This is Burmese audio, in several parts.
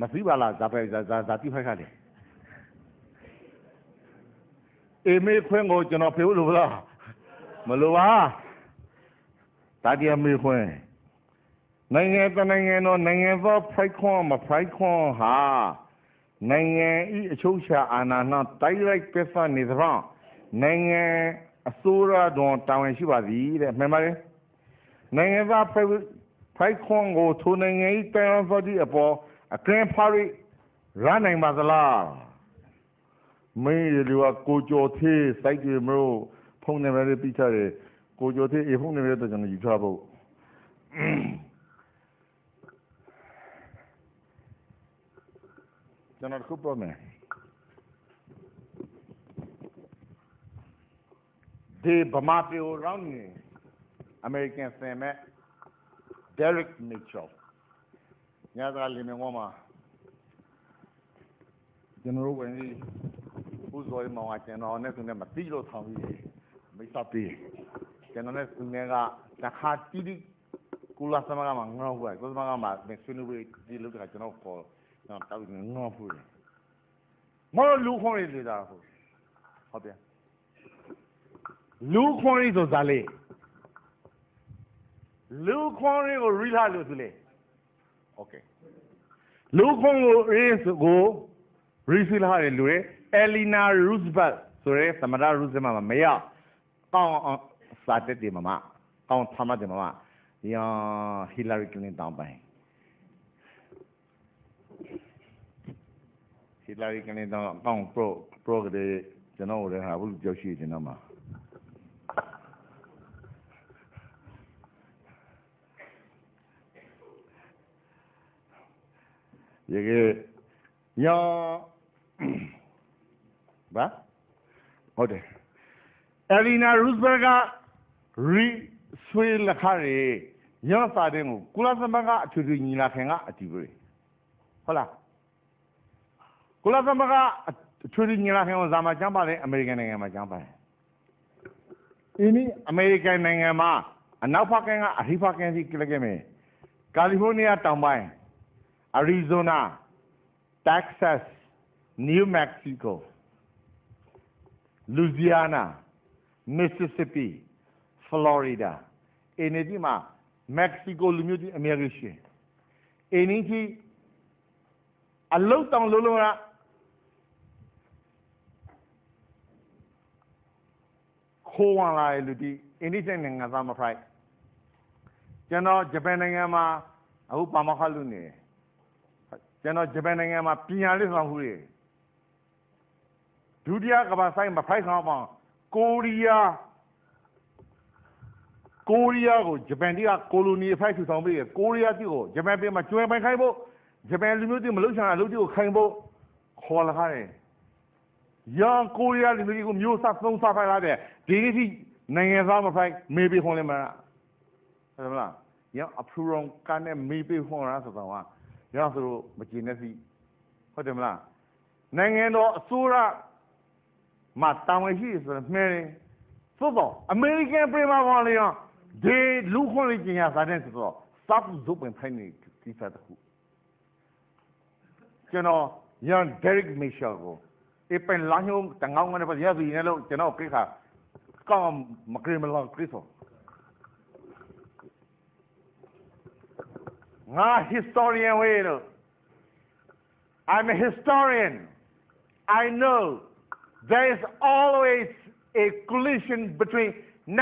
မသိပါလားဇာပဲဇာဇာဇာတိဖိုက်ခါတယ်အေမေခွင်းကိုကျွန်တော်ဖေလို့လို့လားမလို့ပါတာဒီအမေခွင်းနိုင်ငံတနိုင်ငံတော်နိုင်ငံသောဖိုက်ခွန်မဖိုက်ခွန်ဟာနိုင်ငံဤအချုပ်ချာအာဏာနှင့်တိုက်ရိုက်ပစ္စနေသဖြင့်နိုင်ငံအစိုးရတော်တာဝန်ရှိပါသည်တဲ့မှန်ပါတယ်နိုင်ငံသားဖိုက်ဖိုက်ခွန်ကိုထိုနိုင်ငံဤတိုင်ဝမ်သောဒီအပေါ် အခရင်ဖာရီရနိုင်ပါသလားမင်းလူကကိုကျော်သေးစိုက်ကြမလို့ဖုန်းနံပါတ်လေးပြီးထားတယ်ကိုကျော်သေးအေဖုန်းနံပါတ်တော့ကျွန်တော်ယူထားဖို့ကျွန်တော်ခုပြောမယ်ဒီဗမာပြည်ကိုရောင်းနေ American ဆင်မဲ့ Derek Mitchell ညသာလီမင်္ဂလာမှာကျွန်တော်တို့ဝင်ပြီးပူဇော်ရမှာကျွန်တော်နဲ့သူနဲ့မတိလို့ထောင်ပြီးမိတ်ဆက်ပြီးကျွန်တော်နဲ့သူနဲ့ကတခါတီးတီးကုလာသမဂမှာငေါ့ဘူးကုလာသမဂမှာမဆွေးနွေးပြီးဒီလိုကကျွန်တော်ခေါ်ကျွန်တော်တောက်ငေါ့ဘူးမော်လူခေါ်ရလေတာဟုတ်ဟုတ်ပြန်လူခေါ်ရဆိုစားလေလူခေါ်ရကိုရီလာလို့သူလေ Okay. လူခွန်ကိုရေးကိုရီစီလာရဲ့လူရဲ့အဲလီနာရူ့စ်ဘတ်ဆိုရဲသမရရူ့စ်မမမရကောင်းအောင်စာတက်တယ်မမကောင်းသမားတယ်မမယာဟီလာရီကလင်တောင်းပိုင်းဟီလာရီကလင်တောင်းကောင်းပရိုပရိုကလေးကျွန်တော်တို့ဟာဘူးကြောက်ရှိနေတော့မှာ ရေကညာဘာဟုတ်တယ်အလီနာရူးစဘတ်ကရီဆွေးလက်ခရဲညစာတဲ့ကိုကုလသမဂ္ဂအထွေထွေညီလာခံကအတည်ပြုဟုတ်လားကုလသမဂ္ဂအထွေထွေညီလာခံကိုဇာမကျမ်းပါတယ်အမေရိကန်နိုင်ငံမှာကျမ်းပါတယ်အင်းဒီအမေရိကန်နိုင်ငံမှာအနောက်ဘက်ကကအဟိဘက်ကစီကလကဲမယ်ကာလီဖိုးနီးယားတောင်ပိုင်း အရီဇိုနာတက်ဆတ်နယူးမက္ကဆီကိုလူဇီယာနာမစ္စစ္စပီဖလော်ရီဒါအင်းဒီမှာမက္ကဆီကိုလူမျိုးကြီးအများကြီးရှိအင်းဒီအလုတ်တောင်လုံးလုံးကခိုးဝင်လာတဲ့လူတီအင်းဒီနိုင်ငံသားမဖိုက်ကျွန်တော်ဂျပန်နိုင်ငံမှာအခုပါမခလူနေတယ် ကျွန်တော်ဂျပန်နိုင်ငံမှာပညာလေးဆောင်မှုတွေဒုတိယကမ္ဘာဆိုင်မှာဖိုက်ဆောင်အောင်ကိုရီးယားကိုရီးယားကိုဂျပန်တိကကိုလိုနီဖိုက်ထူဆောင်ပြီးကိုရီးယားတိကိုဂျပန်ပြည်မှာကျွဲပိုင်ခိုင်းဖို့ဂျပန်လူမျိုးတိမလုပ်ချင်တာလူတိကိုခိုင်းဖို့ခေါ်လာတယ်ရန်ကိုရီးယားလူမျိုးကိုမျိုးစားသုံးစားဖိုက်လာတဲ့ဒီနေ့ထိနိုင်ငံသားမဖိုက်မေးပြီးခွန်လဲမလားဟုတ်လားရန်အဖရူရောကနေမေးပြီးခွန်ရဆိုတော့ ရဆိုလို့မကျင်တဲ့စီဟုတ်တယ်မလားနိုင်ငံတော်အစိုးရမှာတာဝန်ရှိဆိုတော့မှဲတယ်သို့တော့အမေရိကန်ပြည်မှာပါလေရောဒီလူခွန်လေးကျင်ရစားတဲ့ဆိုတော့စပ်ဇုပ်ပင်ဖိုင်နေဒီစားတခုကျွန်တော်ရန်ဒက်ရစ်မီရှယ်ကိုအပင်လာညုံတငောင်းကနေပါရစီနေလို့ကျွန်တော်ကိခါကောင်းမကရမလောက်ခရစ်ဆို ငါ historian ဝေးလို့ I'm a historian I know there is always a collision between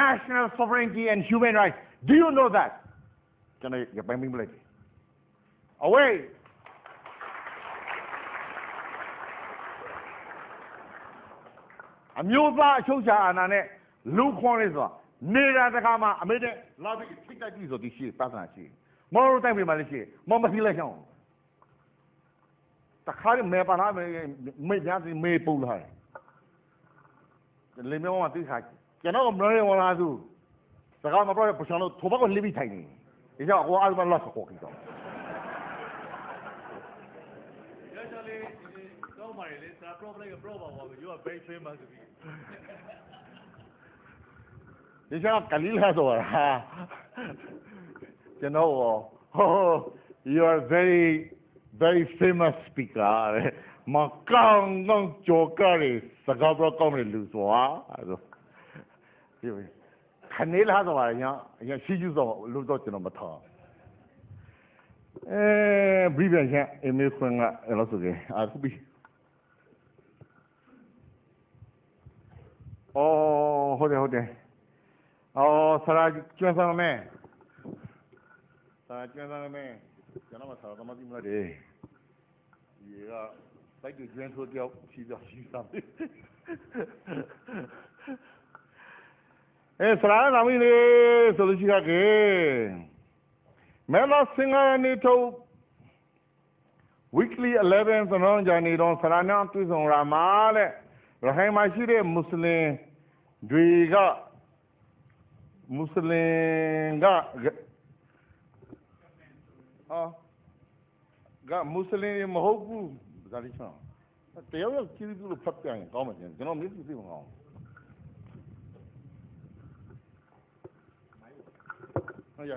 national sovereignty and human rights do you know that ကျွန်တော်ရပိုင်မိမလိုက် away အမျိုးသားအချုပ်ချာအာဏာနဲ့လူခွန်လေးဆိုတာနေတာတခါမှအ မေတဲ့လာပြီးထိတ်တိုက်ပြီးဆိုဒီရှိပတ်စံရှိမော်ရိုတိုင်းပြည်မှာလည်းရှိမော်မစီလိုက်ချောင်းတခါလေမေပါလာမေမေညာစီမေပူလာတယ်လေမေမတိခါကျွန်တော်မရဝလာသူစကားမပြောပစံလို့ထိုဘကိုလိပြီးထိုင်နေဒီကြောင့်ဟိုအားမလားစကောကြီးတော့ Actually, don't worry, it's a problem, a problem. You are very famous to be. ဒီကြောင့်ကလီလာဆိုတာ ကျွန်တော်ဟို you are very very famous speaker တဲ့မကောင်းကောင်းကြော်ကရစကားပြောကောင်းတဲ့လူဆိုတာအဲ့ဒါဒီခနေလာတော့ညာညာရှိကျတော့လို့တော့ကျွန်တော်မထားအဲဘီဘန်ချန်အမေခွန်းကအဲ့လိုဆိုကြအာခုပြီအော်ဟုတ်တယ်ဟုတ်တယ်အော်ဆရာကျွမ်းဆောင်မယ် ဆရာကျွမ်းဆောင်မယ်ကျွန်တော်မဆရာတော့မသိမလားတဲ့ဒီကစိုက်တူကျွမ်းဆိုတယောက်ရှိတော့ရှိစားတယ်အဲဆရာနာမည်လေးဆိုလို့ရှိတာကဲမဲလာစင်္ဂါနေထုတ် weekly 11သနောင်းကြနေတော့ဆရာနာတွေ့ဆုံရာမှာတဲ့ရခိုင်မှာရှိတဲ့မွတ်စလင်တွေကမွတ်စလင်က ဟာကမွတ်စလင်မဟုတ်ဘူးဒါလေးချောင်းတယောက်ယောက်ကြည့်ပြီးလို့ဖတ်ပြရင်ကောင်းမှာကျွန်တော်မျက်စိသိမကောင်းဟုတ်ရ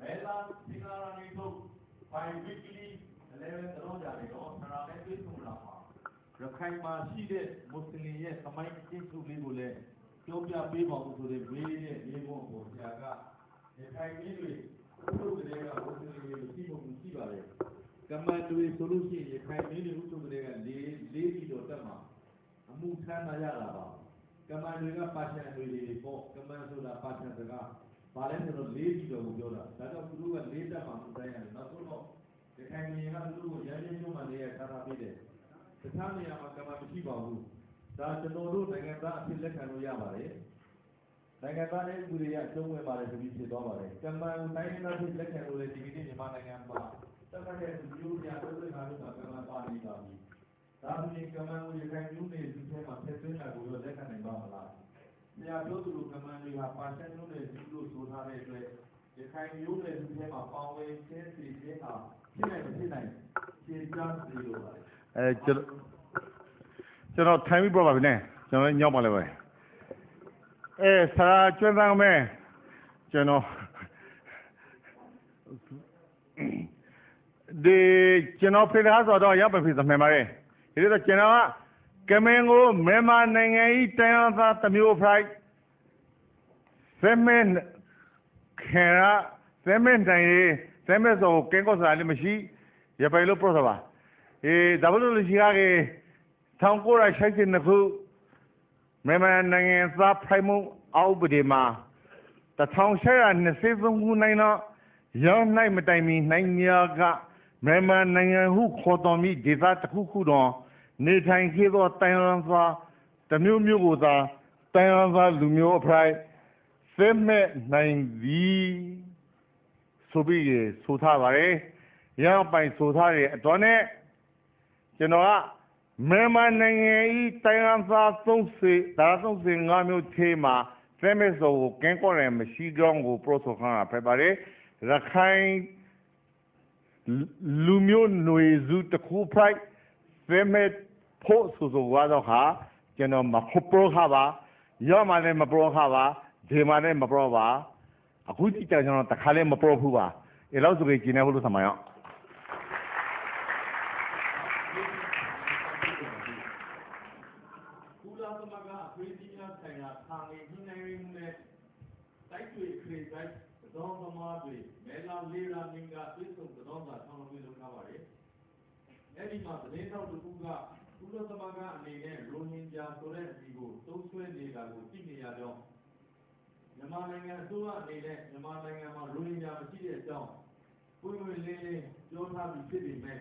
မဲလာစင်္ကာရာနေထုတ် by weekly 11တော့ကြတယ်တော့ဆရာနဲ့တွေ့ဆုံလာမှာရခိုင်မှာရှိတဲ့မွတ်စလင်ရဲ့သမိုင်းအကျဉ်းချုပ်လေးကိုလည်း ပြောပြပေးပါဦးဆိုတဲ့မေးတဲ့မေးခွန်းကိုဆရာကရခိုင်ပြည်တွေသူတို့ကလေးကမွတ်စလင်တွေကိုရှိဖို့ရှိပါတယ်ကမန်တွေဆိုလို့ရှိရင်ရခိုင်ပြည်တွေဥထုကလေးက၄၄ပြည်တော်တက်မှာအမှုထမ်းလာရတာပါကမန်တွေကပါရှန်တွေတွေပေါ့ကမန်ဆိုတာပါရှန်စကားဘာလဲဆိုတော့လေးပြီးတော့ကိုပြောတာဒါကြောင့်သူတို့ကလေးတက်မှမတိုင်းရတယ်နောက်ဆုံးတော့ဒီခိုင်မြင်ကသူတို့ကိုရမ်းရင်းကျုံမှနေရထားတာပြတယ်တခြားနေရာမှာကမ္ဘာမရှိပါဘူး ဒါကျွန်တော်တို့နိုင်ငံသားအဖြစ်လက်ခံလို့ရပါတယ်နိုင်ငံသားရဲ့ဥပဒေအကျုံးဝင်ပါတယ်ဆိုပြီးဖြစ်သွားပါတယ်ကမ္ဘာကိုတိုင်းဒေသဖြစ်လက်ခံလို့လည်းဒီကနေ့မြန်မာနိုင်ငံမှာတက်ခတဲ့လူမျိုးများတို့တွေဟာလို့ကမ္ဘာပါနေပါပြီဒါဆိုရင်ကမ္ဘာကိုရခိုင်မျိုးနေဒီထဲမှာဆက်သွင်းတာကိုလက်ခံနိုင်ပါမလားဆရာတို့သူတို့ကမန်တွေဟာပါရှန်မျိုးနဲ့ဒီလိုဆိုထားတဲ့အတွက်ရခိုင်မျိုးနဲ့ဒီထဲမှာပေါင်းဝင်ချင်းစီချင်းဟာဖြစ်နိုင်မဖြစ်နိုင်ရှင်းပြစီလိုပါတယ်အဲကျွန်တော် ကျွန်တော်ထိုင်ပြီးပြောပါပြီနဲ့ကျွန်တော်ညောက်ပါလေပဲအဲဆရာကျွမ်းသားမယ်ကျွန်တော်ဒီကျွန်တော်ဖေသားဆိုတော့ရပ်ပဲဖေသမှန်ပါတယ်ဒီလိုတော့ကျွန်တော်ကကမင်ကိုမြန်မာနိုင်ငံဤတိုင်းအောင်သားတစ်မျိုးဖိုက်ဖမင်ခေရာဖမင်တိုင်းဖမင်ဆိုကင်ကောစားလည်းမရှိရပိုင်လို့ပြောတာပါအေးဒါဘလို့လူရှိကားကေ 1962ခုမြန်မာနိုင်ငံသားဖိုင်မှုအောက်ပဒေမှာ1823ခုနိုင်တော့ရောင်းနိုင်မတိုင်မီနိုင်များကမြန်မာနိုင်ငံဟုခေါ်တော်မူဒေသတစ်ခုခုတော့နေထိုင်ခဲ့သောတိုင်ရန်သာတစ်မျိုးမျိုးကိုသာတိုင်ရန်သာလူမျိုးအဖိုက်စက်မဲ့နိုင်သည်ဆိုပြီးဆိုထားပါတယ်။ရအောင်ပိုင်ဆိုထားတဲ့အတွက်နဲ့ကျွန်တော်က မြန်မာနိုင်ငံဤတိုင်ရန်သာ30ဒါ35မျိုးသေးမှာစက်မဲ့ဆိုကိုကင်းကော့ရယ်မရှိကြောင်းကိုပရိုဆိုခါဖက်ပါတယ်။ရခိုင်လူမျိုးຫນွေစုတစ်ခုဖိုက်စက်မဲ့ဖို့ဆိုဆိုကတော့ဟာကျွန်တော်မဟုတ်ပရိုခါပါရောမှလည်းမပရိုခါပါဒီမှလည်းမပရိုပါအခုကြည့်ကြကျွန်တော်တခါလည်းမပရိုဘူးပါအဲ့လောက်ဆိုကြကျင်းနေဖို့လို့ဆံမရော ကုလ သမဂ္ဂအခွင့်အရေးများဆိုင်ရာဌာနေညှိနှိုင်းရေးမှုနဲ့တိုက်တွေခရေတိုက်သတော်သမားတွေမဲလာလေးရာမင်းကသွေးဆုံသတော်သာဆောင်းလို့လုပ်ထားပါတယ်။အဲဒီမှာသတင်းထောက်တစ်ခုကကုလသမဂ္ဂအနေနဲ့ရိုဟင်ဂျာဆိုတဲ့အမည်ကိုသုံးဆွဲနေတာကိုသိနေရတော့မြန်မာနိုင်ငံအစိုးရအနေနဲ့မြန်မာနိုင်ငံမှာရိုဟင်ဂျာမရှိတဲ့အကြောင်းပွင့်ပွင့်လင်းလင်းပြောထားပြီးဖြစ်ပေမဲ့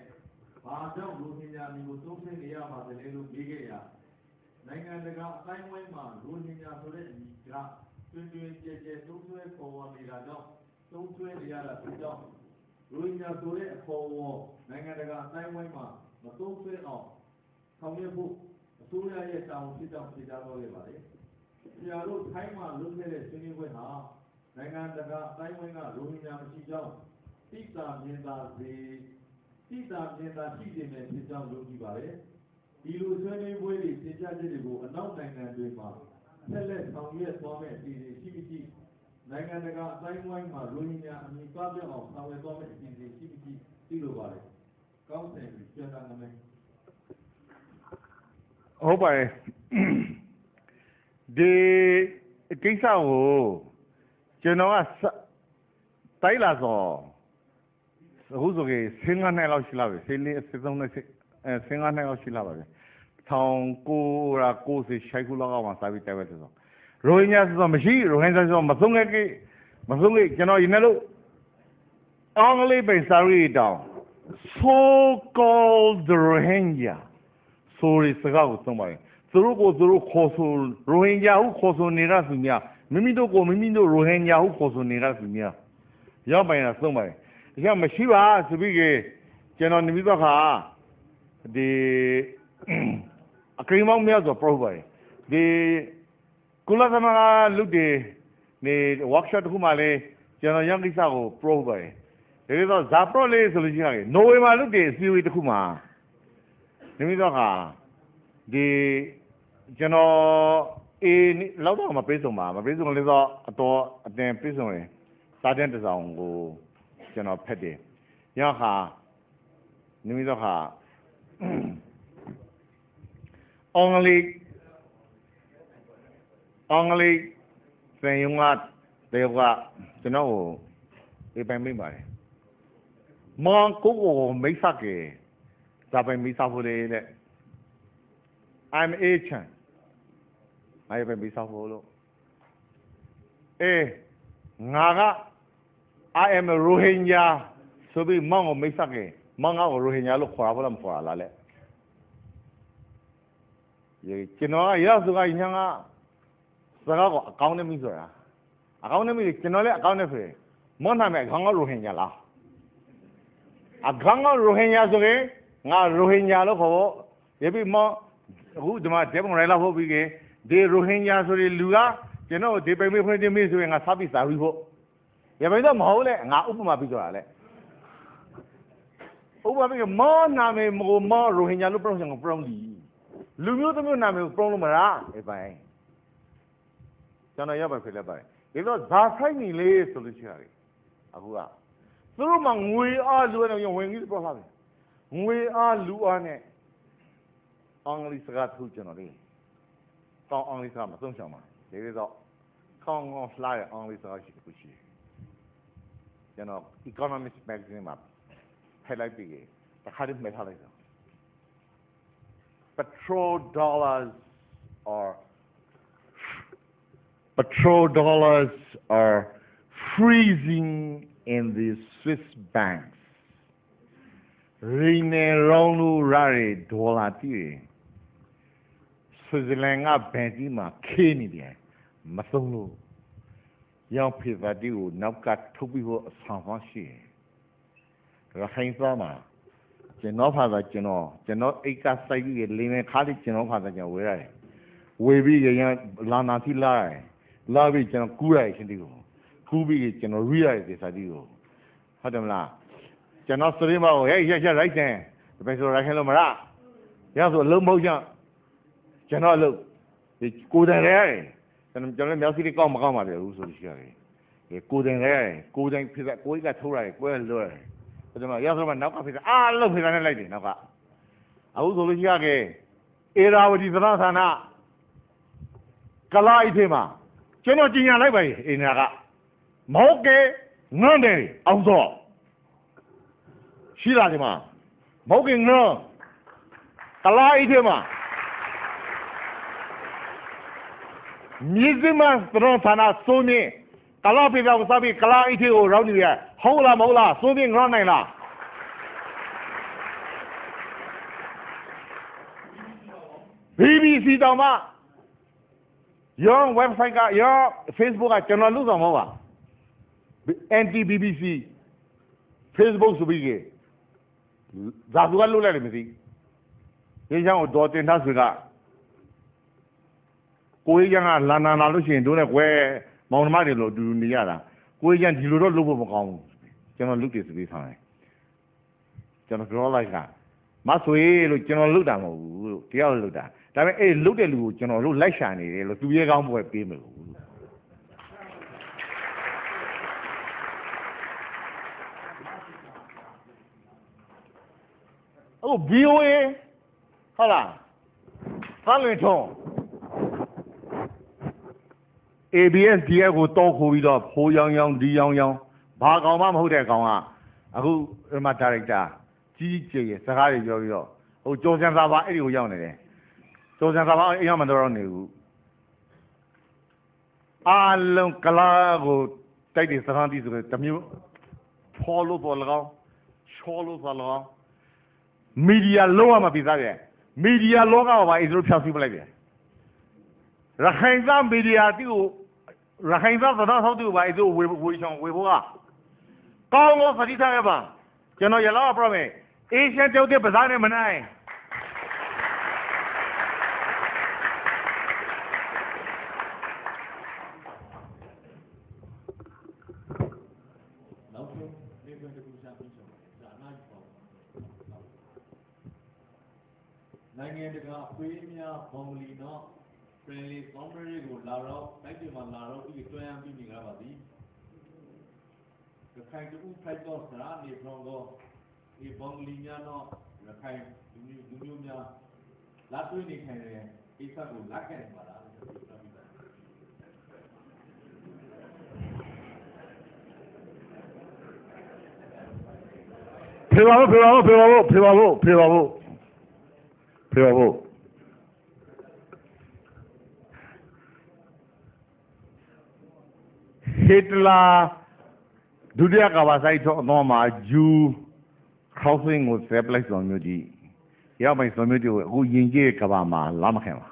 ဘာကြောင့်ရိုဟင်ဂျာမျိုးကိုသုံးဆွဲနေရပါသလဲလို့မေးခဲ့ရ နိုင်ငံတကာအတိုင်းဝိုင်းမှာရိုဟင်ဂျာဆိုတဲ့အမည်ကတွင်တွင်ကျဲကျဲသုံးဆွဲပေါ်ပေါ်နေတာကြောင့်သုံးဆွဲနေရတာဖြစ်ကြောင်းရိုဟင်ဂျာဆိုတဲ့အခေါ်အဝေါ်နိုင်ငံတကာအတိုင်းဝိုင်းမှာမသုံးဆွဲအောင်ဆောင်ရွက်ဖို့အစိုးရရဲ့တာဝန်ဖြစ်ကြောင်းဖြေကြားတော်ခဲ့ပါတယ်။ဆရာတို့ထိုင်းမှာလုပ်ခဲ့တဲ့ဆွေးနွေးပွဲဟာနိုင်ငံတကာအတိုင်းဝိုင်းကရိုဟင်ဂျာမရှိကြောင်းသိတာမြင်သာစေသိတာမြင်သာရှိစေမယ်ဖြစ်ကြောင်းယုံကြည်ပါတယ်။ ဒီလိုဆွေးနွေးပွဲတွေသင်ကြားချက်တွေကိုအနောက်နိုင်ငံတွေမှာဆက်လက်ဆောင်ရွက်သွားမယ့်အစီအစဉ်ရှိမရှိနိုင်ငံတကာအတိုင်းဝိုင်းမှာရိုဟင်ဂျာအမည်ပပျောက်အောင်ဆောင်ရွက်သွားမယ့်အစီအစဉ်ရှိမရှိသိလိုပါတယ်။ကောင်းတယ်ပြီးပြန်လာမယ်ဟုတ်ပါတယ်ဒီကိစ္စကိုကျွန်တော်ကစတိုက်လာဆိုအခုဆိုကေဆင်းကားနှစ်လောက်ရှိလာပြီဆင်းလေးစစ်သုံးနဲ့ အဲဆင်းကားနှစ်လောက်ရှိလာပါပြီထောင်ကိုရာကိုစီရှိုက်ခုလောက်အောင်စာပြီးတိုက်ပဲဆိုတော့ရိုဟင်ဂျာဆိုတော့မရှိရိုဟင်ဂျာဆိုတော့မဆုံးခဲ့ကိမဆုံးခဲ့ကျွန်တော်ယနေ့လို့အင်္ဂလိပ်ပဲစာရီတောင်း so called Rohingya ဆိုရစကားကိုသုံးပါတယ်သူတို့ကိုသူတို့ခေါ်ဆိုရိုဟင်ဂျာဟုခေါ်ဆိုနေရသူများမိမိတို့ကိုမိမိတို့ရိုဟင်ဂျာဟုခေါ်ဆိုနေရသူများရောက်ပိုင်တာသုံးပါတယ်ဒါကြောင့်မရှိပါဆိုပြီးကကျွန်တော်နေပြီးတော့ခါ ဒီအကရိမောင်များဆိုပရိုပါတယ်ဒီကုလသမဂ္ဂလူတွေနေ workshop တခုမှလည်းကျွန်တော်ရန်ကိစ္စကို pro ပါတယ်ဒါကြတော့ဇာပရိုလေးဆိုလို့ရှိရင်နိုဝင်ဘာလူတွေအစည်းအဝေးတခုမှာနေပြီးတော့ခါဒီကျွန်တော်အေးလောက်တော့မပေးဆုံးပါမပေးဆုံးလည်းတော့အတော်အတင်ပေးဆုံးရင်စာတန်းတစ်စောင်ကိုကျွန်တော်ဖက်တယ်ညခါနေပြီးတော့ခါ အင်္ဂလိပ်အင်္ဂလိပ်စံယုံကတေကကျွန်တော်ကိုအေးပိုင်မိပါတယ်မောင်ကိုကိုမိတ်ဆက်ကေဒါပိုင်မိတ်ဆက်ဖို့လေတဲ့ I'm Asian အဲ့ပဲမိတ်ဆက်ဖို့လို့အေးငါက I am a Rohingya ဆိုပြီးမောင်ကိုမိတ်ဆက်ကေ မောင်က Rohingya လို့ခေါ်တာဘယ်လိုမခေါ်တာလဲရေကျွန်တော်ကရောက်စကားညာကစကားကိုအကောင်းနဲ့မိဆိုတာအကောင်းနဲ့မိကျွန်တော်လည်းအကောင်းနဲ့ဖေမောနာမဲ့ခေါင်းကရိုဟင်ဂျာလားအခေါင်းကရိုဟင်ဂျာဆိုရင်ငါရိုဟင်ဂျာလို့ခေါ်ဖို့ရပြီမောအခုဒီမှာဒေဘုံရိုင်လာဖို့ပြီးကေဒီရိုဟင်ဂျာဆိုတဲ့လူကကျွန်တော်ဒီပိမေဖွင့်တင်မေဆိုရင်ငါစားပြီးစားပြီးဖို့ရပြီတော့မဟုတ်လေငါဥပမာပြီးဆိုတာလေ ဥပမာပြီးမောနာမေမောမောရိုဟင်ဂျာလို့ပြောချင်ကိုပြောင်းဒီလူမျိုးတစ်မျိုးနာမည်ကိုပြောင်းလို့မလားအေးပိုင်းကျွန်တော်ရောက်ပါဖြစ်လက်ပါတယ်ဒီတော့ဇာဆိုင်နေလေဆိုလို့ရှိရတယ်အခုကသူတို့မှငွေအားလူနဲ့ဝင်ကြီးပြောထားတယ်ငွေအားလူအားနဲ့အင်္ဂလိပ်စကားထုတ်ကျွန်တော်လေးကောင်းအင်္ဂလိပ်စကားမသုံးချင်ပါဒီလိုတော့ကောင်းကောင်းလှတဲ့အင်္ဂလိပ်စကားရှိတယ်ခုရှိတယ်ကျွန်တော် economics magazine မှာ ဖယ်လိုက်ပြီးတခါတည်းမှတ်ထားလိုက်တော့ petrol dollars are petrol dollars are freezing in the Swiss banks. ရိနေရောင်းလို့ရတဲ့ဒေါ်လာတည်ဆွစ်ဇာလန်က ရောင်းဖေသာတီကိုနောက်ကထုတ်ပြီးတော့အဆောင်ဖရှိတယ်ရခိုင်သားမှာကျွန်တော်ဖာသာကျွန်တော်ကျွန်တော်အိတ်ကစိုက်ပြီးလင်းနေခါလေးကျွန်တော်ဖာသာကျွန်တော်ဝေရတယ်ဝေပြီးရရင်လာနာတိလာတယ်လာပြီးကျွန်တော်ကူးရတယ်ရှင်ဒီကိုကူးပြီးကျွန်တော်ရိရတယ်ဒီစာတီကိုဟုတ်တယ်မလားကျွန်တော်စရိမကိုဟဲ့ရက်ရက်လိုက်တယ်ဘယ်ဆိုရခိုင်လို့မလားရဆိုအလုံးမဟုတ်ကြကျွန်တော်အလုပ်ဒီကိုယ်တိုင်ရဲရတယ်ကျွန်တော်ကျွန်တော်မြောက်စီလေးကောက်မကောက်ပါလေဘူးဆိုလို့ရှိရတယ်ဒီကိုယ်တိုင်ရဲရတယ်ကိုယ်တိုင်ဖြစ်တဲ့ကိုယ်ကထိုးရတယ်ကိုယ်ကလွှဲရတယ် ကျွန်တော်ရောက်ဆိုမှနောက်ကဖြစ်တဲ့အာလုံးဖြစ်တဲ့လိုက်တယ်နောက်ကအခုဆိုလို့ရှိရခဲ့အေရာဝတီသရဌာနကလာအိထဲမှာကျွန်တော်ကြီးညာလိုက်ပါအင်းနာကမဟုတ်ကေငန်းတယ်အောင်စောရှိလားဒီမှာမဟုတ်ကေငန်းကလာအိထဲမှာမြစ်စမသရဌာနစိုးနေ ကလာဖေပြောစားပြီးကလာအိထဲကိုရောက်နေရဟုတ်လားမဟုတ်လားစိုးနေငန်းနိုင်လား BBC တောင်မှရော website ကရော Facebook ကကျွန်တော်လုပ်ဆောင်မဟုတ်ပါ anti BBC Facebook ဆိုပြီးကဇာသူကလုပ်လိုက်တယ်မသိရင်းချောင်းကိုဒေါ်တင်ထားဆွေကကိုကြီးကလာနာလာလို့ရှိရင်တို့နဲ့ကွယ် မောင်နှမတွေလိုအတူတူနေရတာကိုကြီးကဒီလိုတော့လုပ်ဖို့မကောင်းဘူးကျွန်တော်လူတွေစပေးဆောင်တယ်ကျွန်တော်ပြောလိုက်ကမဆွေလို့ကျွန်တော်လုတာမဟုတ်ဘူးလို့တယောက်လုတာဒါပေမဲ့အဲ့လုတဲ့လူကိုကျွန်တော်တို့လိုက်ရှာနေတယ်လို့သူရဲကောင်းပွဲပေးမယ်လို့ဟုတ် BOA ဟုတ်လားသံလွင်ထုံး ABS DF ကိုတောက်ခိုးပြီးတော့ဖိုးရောင်ရောင်ဒီရောင်ရောင်ဘာကောင်မှမဟုတ်တဲ့ကောင်ကအခုဒီမှာဒါရိုက်တာကြီးကြီးကျယ်စကားတွေပြောပြီးတော့ဟိုကျော်စံစာပါအဲ့ဒီကိုရောက်နေတယ်ကျော်စံစာပါအဲ့ရောက်မှတော့နေဘူးအားလုံးကလာကိုတိုက်တဲ့စကားတီးဆိုတဲ့တမျိုးဖော်လို့ပေါ်လကောင်ချောလို့ပေါ်လကောင်မီဒီယာလုံးဝမပြသားပြန်မီဒီယာလောကကိုပါအစ္စရိုဖြောက်စီးပလိုက်ပြန် ရခိုင်သားမီဒီယာတိကိုရခိုင်သားသဒ္ဒါဆောက်တိကိုပါအဲ့ဒါဝေဝေချောင်းဝေဖို့ကကောင်းလို့စတိထားခဲ့ပါကျွန်တော်ရလောက်ပြမယ်အေရှန်ကျောက်တဲ့ပဇာနဲ့မနိုင်နောက်ဆုံးနေခွင့်တစ်ခုရှာပြီးချင်ပါတယ်ဒါအနားပေါ့နိုင်ငံတကာအပေးများဘောင်လီတော့ friendly boundary ကိုလာတော့တိုက်တွေမှာလာတော့ဒီတွဲရမ်းပြီးနေကြပါသည်ရခိုင်တူဖိုက်တော့စရာနေ from တော့ဒီဘောင်လီများတော့ရခိုင်လူမျိုးလူမျိုးများလာတွေ့နေခိုင်တဲ့အိစကိုလက်ခံပါလားလို့ပြောပြတာဖေပါဖို့ဖေပါဖို့ဖေပါဖို့ဖေပါဖို့ဖေပါဖို့ဖေပါဖို့ ဟစ်တလာဒုတိယကမ္ဘာဆိုင်တော့တော့မှာဂျူခေါင်းစင်းကိုဆက်ပလိုက်ဆောင်မျိုးကြီးရောက်မိုင်ဆောင်မျိုးကြီးကိုအခုယင်ကြီးကဘာမှာလာမခင်ပါ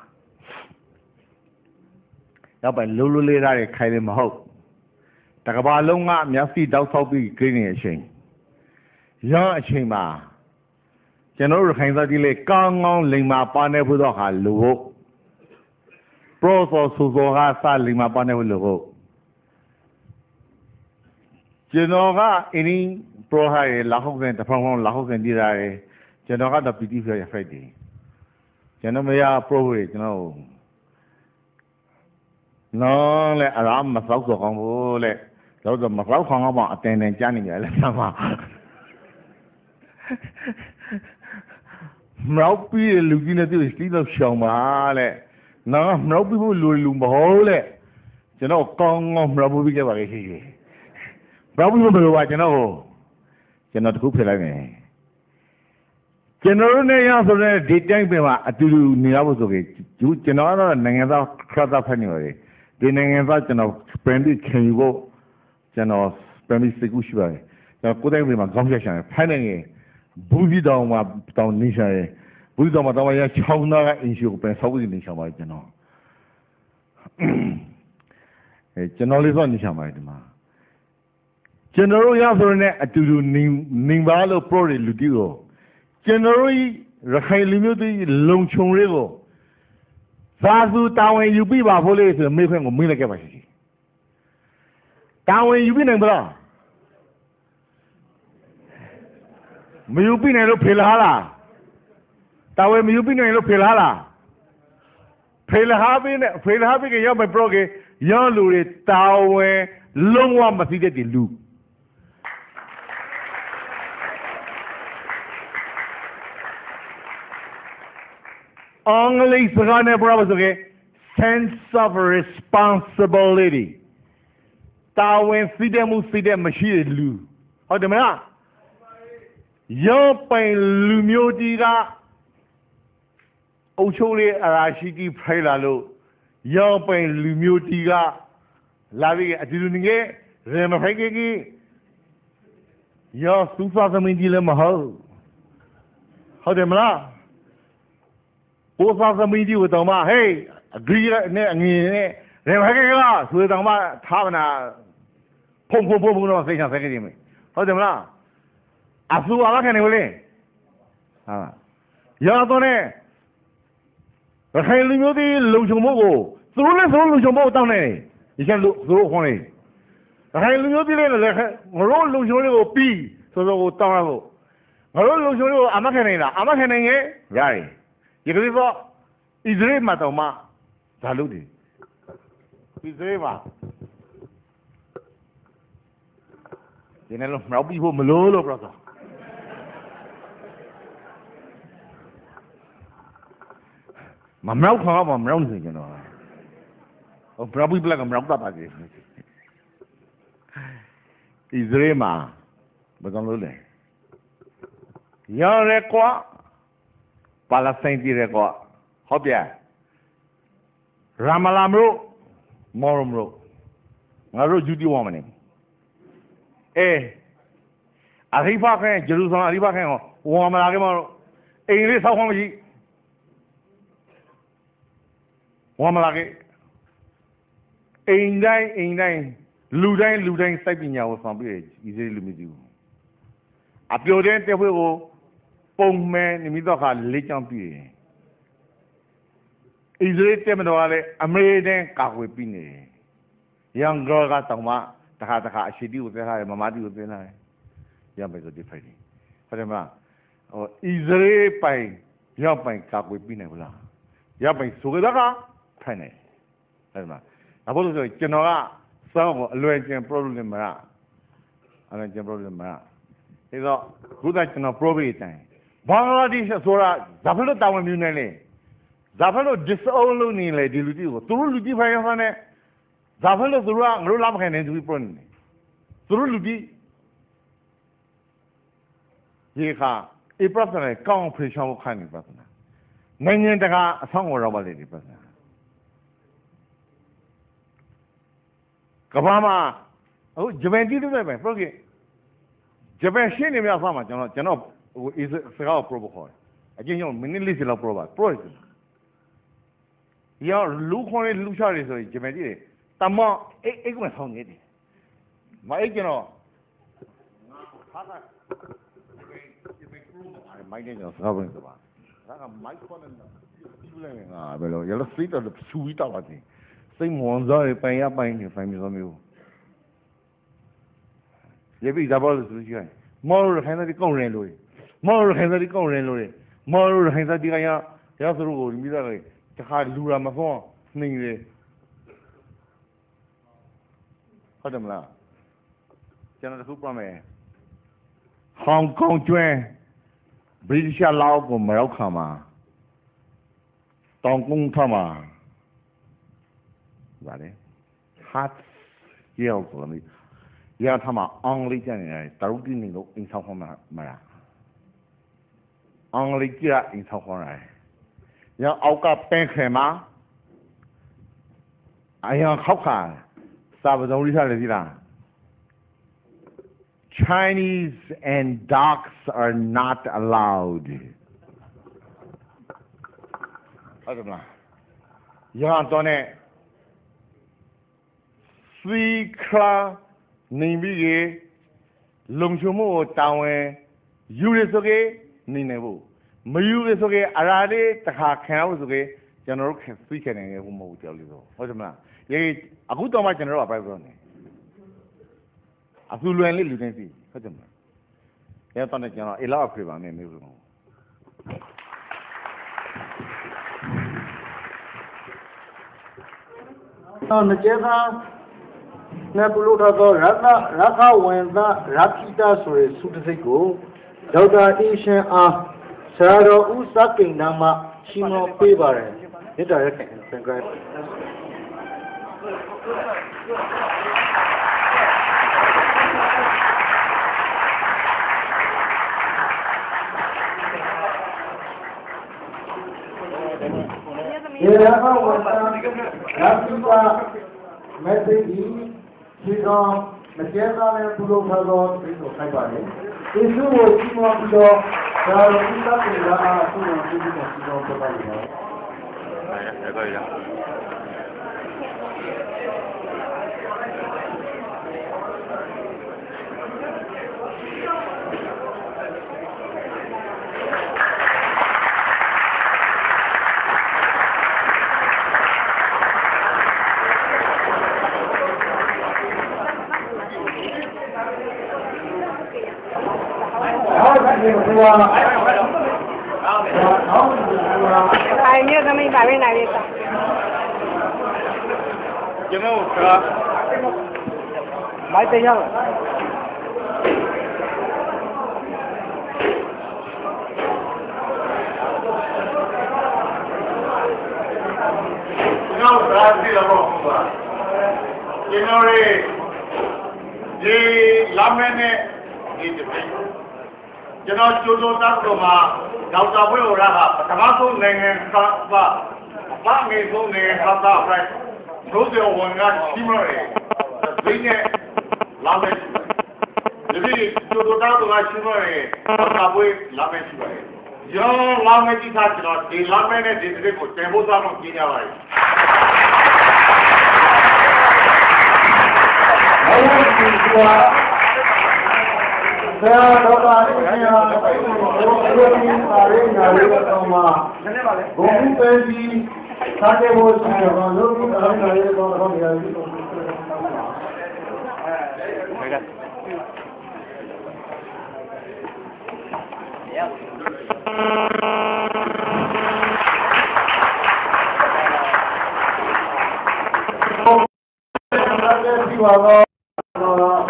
ရောက်ပိုင်လိုလိုလေးသားတွေခိုင်တယ်မဟုတ်တကဘာလုံးကမျက်စိတောက်ဆောက်ပြီးကိနေတဲ့အချိန်ရအချိန်မှာကျွန်တော်တို့ခိုင်သားကြီးလေးကောင်းကောင်းလိမ်မာပါနေဖို့တော့ဟာလို့ဟုတ်ပရောစောဆူစောကစလိမ်မာပါနေဖို့လို့ဟုတ် ကျွန်တော်ကအင်းင်းပရောဟာရလာဟုတ်ကန်တဖောင်းဖောင်းလာဟုတ်ကန်တည်တာရယ်ကျွန်တော်ကတော့ပီတီဖရဖိုက်တယ်ကျွန်တော်မရပရောရကျွန်တော်နော်လေအရာမဆောက်တော့ကောင်းဘူးလေတော့မဆောက်ခေါင်းတော့အတင်းတင်းကြားနေကြလေဆမ်းပါမရောက်ပြီးတဲ့လူကြီးနဲ့သူ့စတီးတော့ရှောင်ပါတဲ့။နာမရောက်ပြီးဖို့လူလူမဟုတ်လေ။ကျွန်တော်ကောင်းကောင်းမရောက်ပြီးကြပါလေရှိရှိ။ မရောက်ပြီးဖို့ဘယ်လိုပါကျွန်တော်ဟိုကျွန်တော်တခုဖြစ်လိုက်မယ်။ကျွန်တော်တို့နဲ့ရဆိုတဲ့ဒီတိုင်းပဲမှာအတူတူနေရဖို့ဆိုကြကျွန်တော်ကတော့နိုင်ငံသားခရတာဖက်နေပါတယ်။ဒီနိုင်ငံသားကျွန်တော်ပြန်ပြီးခင်ယူဖို့ကျွန်တော်ပြန်ပြီးစိတ်ကူးရှိပါတယ်။ကျွန်တော်ကိုယ်တိုင်ပဲမှာခေါင်းပြချင်တယ်ဖိုင်နေငယ်ဘူးကြီးတောင်မှာတောင်နေရှာရဲ့ဘူးကြီးတောင်မှာတောင်မှာရချောင်းသားကအင်ရှူကိုပဲဆောက်ပြီးနေရှာပါကျွန်တော်အဲကျွန်တော်လေးဆိုနေရှာပါတယ်ဒီမှာ ကျွန်တော်တို့ရဆိုရင်အတူတူနေနေပါလို့ pro တွေလူတီကိုကျွန်တော်တို့ရခိုင်လူမျိုးတွေလုံခြုံရေးကိုသာသူတာဝန်ယူပြပါဖို့လေဆိုမေးခွန်းကိုမေးလိုက်ခဲ့ပါရှိတာဝန်ယူပြနိုင်မလားမယူပြနိုင်လို့ဖေလာလားတာဝဲမယူပြနိုင်လို့ဖေလာလားဖေလာဟာပြီးနဲ့ဖေလာဟာပြီးကရောက်မဲ့ပရောကေရောက်လူတွေတာဝဲလုံးဝမသိတဲ့ဒီလူ အင်္ဂလိပ်စကားနဲ့ပြောပါဆိုကေ sense of responsibility တာဝန်သိတဲ့မှုသိတဲ့မရှိတဲ့လူဟုတ်တယ်မလားရောပိုင်လူမျိုးကြီးကအုပ်ချုပ်ရေးအရာရှိကြီးဖိုင်လာလို့ရောပိုင်လူမျိုးကြီးကလာပြီးအတူတူနေရေမဖိုင်ကြီးကြီးရောစူဖာသမင်းကြီးလည်းမဟုတ်ဟုတ်တယ်မလား ပိုဖာသမင်းကြီးကိုတော့မဟေးအဂရီနဲ့အငင်းနဲ့ရေမဖိုင်ကြီးကဆိုတော့မှထားမနာဖုံဖုံဖုံဖုံတော့စိတ်ချဆိုင်ကြည့်မယ်ဟုတ်တယ်မလားအဆူအမခံနေဘူးလေဟာရတော့နဲ့ရခိုင်လူမျိုးတွေလုံခြုံဖို့ကိုသူတို့လည်းသူတို့လုံခြုံဖို့တောင်းနေတယ်ဒီကလူသူတို့ခေါ်နေရခိုင်လူမျိုးတွေလည်းလည်းငါတို့လုံခြုံရေးကိုပြီးဆိုတော့ကိုတောင်းရဖို့ငါတို့လုံခြုံရေးကိုအမခံနေလားအမခံနိုင်ရဲ့ရတယ် ဒီကလေးတော့ဣသရေမှာတော့မှဒါလို့ဒီဣသရေမှာဒီနေ့လုံးမရောက်ပြီးဖို့မလို့လို့ပြောတော့မမြောက်ခံတော့မမြောက်နေစင်ကျွန်တော်ဟိုဘရာဘီပလက်ကမြောက်တတ်ပါသေးဣသရေမှာဘယ်ကောင်လို့လဲရော်ရဲကွာ ပါလက်စတိုင်းပြည်ရဲကွာဟုတ်ပြရာမလာမလို့မော်ရမလို့ငါတို့ဂျူတီဝါမနေအေးအရိဖာခဲဂျေရုဆလမ်အရိဖာခဲဟောဝါမလာကေမလို့အိမ်လေးဆောက်ခွင့်မရှိဝါမလာကေအိမ်တိုင်းအိမ်တိုင်းလူတိုင်းလူတိုင်းစိုက်ပညာကိုဆောင်ပြည့်ဤစေးလူမျိုးကြီးအပြိုတဲ့တက်ဖွဲ့ကို ပုံမှန်နိမိတော့ခါလေးချောင်းပြည့်ဣသရေတက်မတော်ကလည်းအမေရိကန်ကာကွယ်ပြီးနေတယ်။ရန်ဂေါကတောင်မှတခါတခါအရှိတီကိုသဲထားတယ်မမတီကိုသဲထားတယ်။ရမယ်ဆိုဒီဖိုင်ဒီ။ဟုတ်တယ်မလား။ဟိုဣသရေပိုင်ရောက်ပိုင်ကာကွယ်ပြီးနေဘူးလား။ရပိုင်ဆိုကြတာကထိုင်နေ။ဟုတ်တယ်မလား။ဒါဘို့လို့ဆိုကျွန်တော်ကစောင်းကိုအလွယ်ကျင် problem မလား။အလွယ်ကျင် problem မလား။ဒါတော့ခုနကကျွန်တော် problem တိုင်း ဘာငါဒီဆိုတာဒါဖလို့တောင်းဝင်မြူနေလေ။ဒါဖလို့ disown လုပ်နေလေဒီလူကြီးကိုသူတို့လူကြီးဖိုင်ရဖာနဲ့ဒါဖလို့သူတို့ကငါတို့လာမခိုင်းနေသူပြနေသူတို့လူကြီးရေခါအပရစနဲ့ကောင်းဖေရှောင်းခိုင်းနေပါစနာနိုင်ငံတကာအဆောင်ကိုရောက်ပါလေဒီပါစနာကဘာမှာအခုဂျပန်ပြည်သူတွေပဲပြောကြည့်ဂျပန်ရှင်းနေမြတ်ဆောင်းမှာကျွန်တော်ကျွန်တော် ဟိုအေးစကားကို pro ခေါ်တယ်အချင်းချင်းမိနစ်လေးစီလောက် pro ပါ pro ရလူခွန်လေးလူချတွေဆိုရင်ဂျပန်ပြည်တမအိတ်အိတ်ကဆောင်းနေတယ်မအိတ်ကျွန်တော်ငါဟာတာဂျပန်ဂျပန် pro မှာမိုက်နေကျွန်တော်စကားပြောနေတာဒါက မိုက်ခွန်နေတာပြလိုက်ငါဘယ်လိုရလစိတ်တော့ဆူပြီးတော့ပါတယ်စိတ်မွန်စားရပိုင်ရပိုင်နေပိုင်မျိုးမျိုးရေပြီးဒါပေါ်လို့ဆိုကြည့်မော်ရခိုင်တဲ့ကောင်းရင်လို့မော်ရခိုင်တဲ့ကောင်းရင်လို့မော်ရခိုင်တဲ့ဒီကရရသလိုကိုမိသားစုတခါလူရာမဖောင်းနေတယ်ဟုတ်တယ်မလားကျွန်တော်တခုပြမယ်ဟောင်ကောင်ကျွန်းဗြိတိရှလောက်ကိုမရောက်ခါမှာတောင်ကုန်းထမှာဗါလေ hot ရောက်ဆိုလို့ရထမှာအင်္ဂလိပ်ကျနေတယ်တရုတ်တင်းနေလို့အင်ဆောင်ခေါ်မှာမလား အင်္ဂလိပ်ကျအင်ဆောင်ခေါ်ရတယ်ရအောက်ကပန်းခဲမှာအယံခောက်ခါစာပစုံလိထားလေဒီလား Chinese and dogs are not allowed ဟုတ်တယ်မလားရန်တော့ねစီခလာ နေပြီးရေလုံချုံမှုကိုတောင်းဝင်ယူရဆိုကေနေနေဖို့မယူရဆိုကေအရာလေးတစ်ခါခံအောင်ဆိုကေကျွန်တော်တို့ခင်သိခဲ့နေရဘူးမဟုတ်ကြောက်လို့ဟုတ်တယ်မလားရေအခုတော့မှကျွန်တော်တို့ကပဲပြောနေအခုလွယ်လေးလူတိုင်းသိဟုတ်တယ်မလားအဲတော့လည်းကျွန်တော်အလောက်အဖေပါမယ်မျိုးလို့တော့နကျေသာနဲ့ပြုလုပ်ထားသောရသရခဝင်သရခိတဆိုတဲ့သုတစိတ်ကို ဒေါက်တာအေးရှင်အားဆရာတော်ဦးစကိန်နာမှရှင်းမပေးပါတယ်မေတ္တာရက်ခင်သင်္ကြန်ရေရဟောဝတ္တရာပိတာမေတ္တိဒီတော်မကျေသာနဲ့ပြုလုပ်ထားသောသိကိုခိုက်ပါလေ။ယေရှုကိုကြီးမွန်ပြီးတော့ဒါရုံးသတ်တယ်လားသူ့ကိုကြည့်ပြီးတော့ ပြောပြပါလိမ့်မယ်။ဟုတ်ကဲ့ဒီကွာဟုတ် ကဲ့ဒီကွာပါရမြေသမီးပါရနိုင်ရတာကျွန်တော်ကမိုက်တရားဒါသိတော့ဟုတ်ပါ ကျွန်တော်တွေဒီလာမင်းနဲ့ဒီတပိကျွန်တော်ကျိုးကျိုးတပ်တော်မှာဒေါက်တာဘွေဝရကပထမဆုံးနိုင်ငံကပါအပငယ်ဆုံးနိုင်ငံကပါဖရိုက်ရိုးစေဝန်ကရှိမရဲဒီနဲ့လာမင်းဒီပြီးကျိုးကျိုးတပ်တော်ကရှိမရဲဒေါက်တာဘွေလာမင်းရှိပါတယ်ရောလာမင်းကြီးကကျွန်တော်ဒီလာမင်းနဲ့ဒီတပိကိုတင်ဖို့သားလို့ကြီးကြပါတယ်ဘယ်လိုဒီကွာဆရာတော်ပါအင်းဟာဘုရားရှင်ပါရင်းနာရီတော်မှာဘုံပဲကြီး သာတေဘောရှိတော်လုံးကြီးအရင်နာရီတော်တော်များကြီးတော်ဒီပါတော့ဘုရား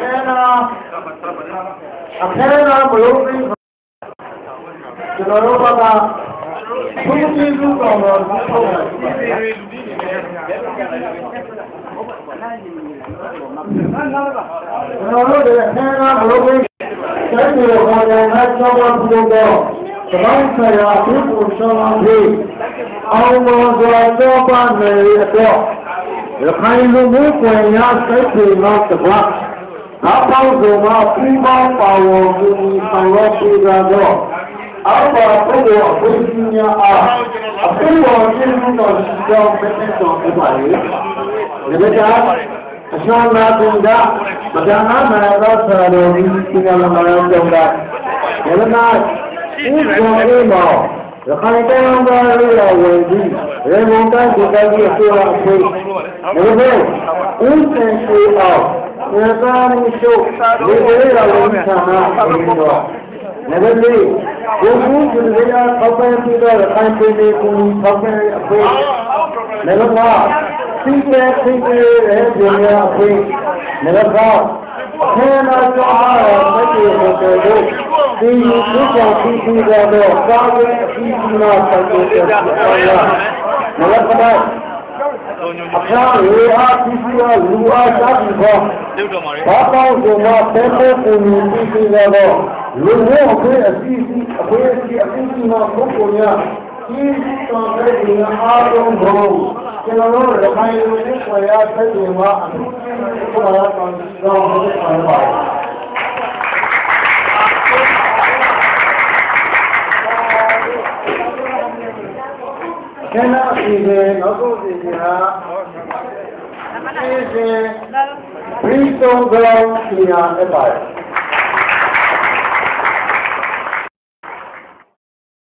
အဲနာအခဲနာဘလို့ပြီးကျွန်တော်တို့ဘက်ကဘုရားကျေးဇူးတော်တော်ကိုထုတ်တယ်ကျွန် တော်တို့ရဲ့အဲနာဘလို့ပြီးတိုင်းပြည်တော်ကိုယ်တိုင်ကကြောက်ဖို့ပြုတော့သဘောဆရာဘုရားဆောင်အောင်ပြီးအောင်မောစွာတော့ပါနေတော့ရခိုင်လူမျိုးကွယ်ရစိတ်တွေတော့တပတ်အပေါင်းစုံမှာပူပေါင်းပါဝင်ပြီးဆောင်ရွက်ပေးကြတော့အောက်ပါဘုရားအဖို့ကြီးများအားအဖို့တော်ကျေးဇူးတော်ရှိကြောင်းပြည့်စုံပြပါလေဒီမကြာ အရှောင်းနာတုံဒမဒနာမရသောဆရာတော်ကြီးဒီကလမရတုံဒယမနာဥပ္ပောအေမောရခိုင်တောင်သားလေးတော်ဝင်ပြီးရေမုန်တိုင်းကိုတိုက်ပြီးဆိုရအဖေဒီလိုဦးစင်ရှိအောင်သေသာမှုရှုဒီလေးတော်ဝင်ဆန္ဒပြီးတော့နဗတိဘုရားရှင်ရဲ့အောက်ပန်းပြီးတော့ခိုင်ပြည်ကိုထောက်ခဲ့အဖေနဗမာသိတဲ့သိတဲ့ရဲ့ဒီနေ့အဖေနဗကာခဲနာကြောင်းမတိဘုရားတို့ဒီသူကြောင့်ပြီးပြီးတော့ကာဝေအပြီးဒီမှာဆက်ကိုဆက်ပါနဗကာအခါရေအားပြီးပြီးတော့လူအားစားပြီးတော့ ဘာပေါင်းဆိုမှပဲဖို့ကိုမြင်ပြီးပြီးတော့လူ့ဘဝအခွင့်အစည်းအခွင့်အစည်းအပြီးဒီမှာပုဂ္ဂိုလ်များဒီတော်တဲ့ဒီအားလုံး ကိုကျွန်တော်တို့ရခိုင်လူမျိုးဆွေရတဲ့ဒီမှာအထူးကျေးဇူးတင်ပါတယ်ကောင်းကောင်းပါပါကျန်တဲ့အစီအစဉ်နောက်ဆုံးအစီအစဉ်ဟာအစီအစဉ်ဘီတုံကောင်စီယာအပ်ပါတယ်